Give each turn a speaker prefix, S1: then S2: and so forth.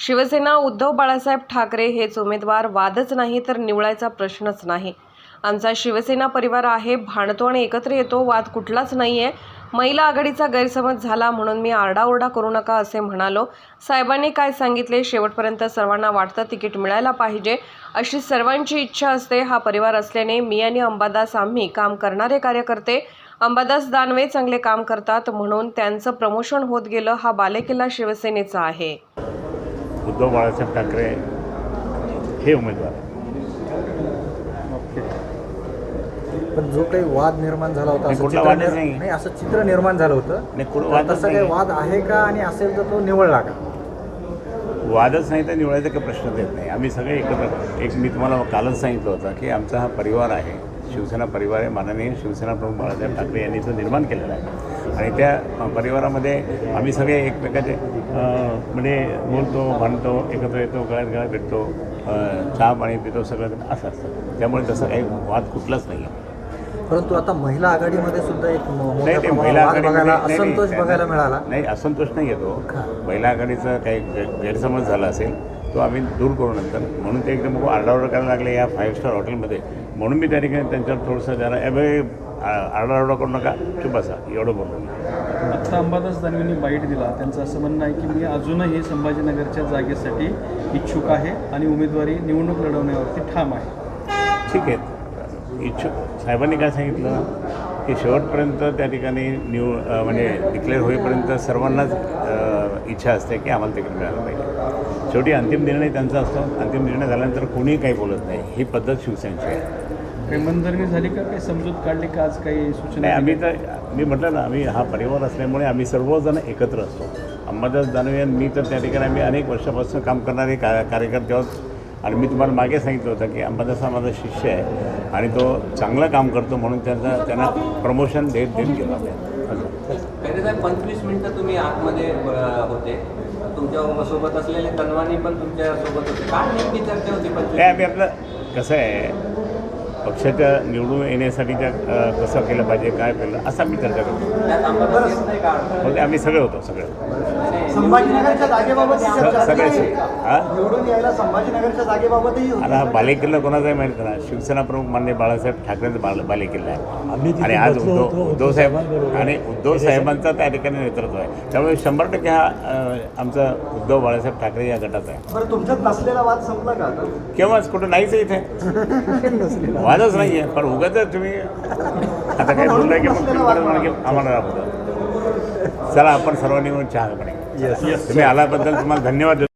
S1: शिवसेना उद्धव बाळासाहेब ठाकरे हेच उमेदवार वादच नाही तर निवळायचा प्रश्नच नाही. आमचा शिवसेना परिवार आहे भांडतो आणि एकत्र येतो वाद कुठलाच नाही आहे महिला आघाडीचा गैरसमज झाला म्हणून मी आरडाओरडा करू नका असे म्हणालो. साहेबांनी काय सांगितले शेवटपर्यंत सर्वांना वाटतं तिकीट मिळायला पाहिजे अशी सर्वांची इच्छा असते. हा परिवार असल्याने मी आणि अंबादास आम्ही काम करणारे कार्यकर्ते. अंबादास दानवे चांगले काम करतात म्हणून त्यांचं प्रमोशन होत गेलं. हा बालेकिल्ला शिवसेनेचा आहे.
S2: उद्धव बाळासाहेब ठाकरे हे उमेदवार.
S3: पण जो काही वाद निर्माण झाला होता
S2: नाही,
S3: असं
S2: कुठला
S3: चित्र निर-
S2: नाही.
S3: नाही असं चित्र निर्माण झालं होतं
S2: नाही, कुठं
S3: तर
S2: वादच
S3: तसा काही
S2: नाही.
S3: वाद आहे का आणि असेल तर तो निवडला का
S2: वादच नाही तर निवडायचा काही प्रश्नच येत नाही आम्ही सगळे एकत्र एक मी तुम्हाला कालच सांगितलं होतं की आमचा हा परिवार आहे शिवसेना परिवार आहे माननीय शिवसेना प्रमुख बाळासाहेब ठाकरे यांनी तो निर्माण केलेला आहे आणि त्या परिवारामध्ये आम्ही सगळे एकमेकाचे म्हणजे बोलतो भांडतो एकत्र येतो गळ्यात गळ्यात भेटतो चहा पाणी पितो सगळं असं असतं. त्यामुळे तसं काही वाद कुठलाच नाही आहे
S3: परंतु आता महिला आघाडीमध्ये सुद्धा एक
S2: महिला नाही,
S3: असंतोष बघायला मिळाला.
S2: नाही असंतोष नाही येतो. महिला आघाडीचा काही गैरसमज झाला असेल तो आम्ही दूर करू नंतर. म्हणून ते एकदम आरडाओरडा करायला लागले या फाईव्ह स्टार हॉटेलमध्ये म्हणून मी त्या ठिकाणी त्यांच्यावर थोडंसं जरा ए आरडाओरडा करू नका. चुप बसा. एवढं बोललो मी.
S4: आत्ता अंबादास दानवेंनी बाईट दिला. त्यांचं असं म्हणणं आहे की मी अजूनही संभाजीनगरच्या जागेसाठी इच्छुक आहे आणि उमेदवारी निवडणूक लढवण्यावरती ठाम आहे.
S2: ठीक आहे. इच्छुक साहेबांनी काय सांगितलं? की शेवटपर्यंत त्या ठिकाणी न्यू अ, म्हणजे डिक्लेअर होईपर्यंत सर्वांनाच इच्छा असते की आम्हाला तिकीट मिळालं पाहिजे. शेवटी अंतिम निर्णय त्यांचा असतो. अंतिम निर्णय झाल्यानंतर कोणीही काही बोलत नाही. ही पद्धत शिवसेनेची आहे.
S4: मनधरणी झाली का? काही समजूत काढली का? आज काही सूचना
S2: नाही आम्ही? तर मी म्हटलं ना आम्ही हा परिवार असल्यामुळे आम्ही सर्वजण एकत्र असतो. अंबादास दानवे आणि मी तर त्या ठिकाणी आम्ही अनेक वर्षापासून काम करणारे का कार्यकर्ते आहोत. आणि मी तुम्हाला मागे सांगितलं होतं की अंबादास हा माझा शिष्य आहे. आणि तो चांगलं काम करतो म्हणून त्यांचा त्यांना प्रमोशन देत देत गेलो
S5: साहेब पंचवीस मिनिटं तुम्ही आतमध्ये होते. तुमच्यासोबत असलेले तनवानी पण तुमच्यासोबत होते. काय नेमकी चर्चा होती पंचवीस
S2: आम्ही आपलं कसं आहे पक्षाच्या निवडून येण्यासाठीच्या अ, कसं केलं पाहिजे काय केलं असं आम्ही चर्चा करतो. आम्ही सगळे होतो सगळे.
S6: संभाजीनगरच्या जागेबाबत
S2: स-
S6: चर्चा
S2: सगळे
S6: झाली आहे.
S2: हा?
S6: निवडून यायला संभाजीनगरच्या जागेबाबतही होती.
S2: आता हा बालेकिल्ला कोणाचा आहे माहिती ना शिवसेना प्रमुख मान्य बाळासाहेब ठाकरेंचा बाल बालेकिल्ला आहे. आणि आज उद्धव उद्धव साहेब आणि उद्धव साहेबांचा त्या ठिकाणी नेतृत्व आहे. त्यामुळे शंभर टक्के हा आमचा उद्धव बाळासाहेब ठाकरे या गटाचा आहे.
S6: बरं तुमच्यात नसलेला वाद संपला का?
S2: केव्हाच? कुठं नाहीच आहे इथे. वादच नाही आहे पण उगाच तुम्ही आता काय बोललाय की मग आम्हाला राबवतो चला आपण सर्वांनी मिळून चहा पाणी तुम्ही आल्याबद्दल तुम्हाला धन्यवाद देतो.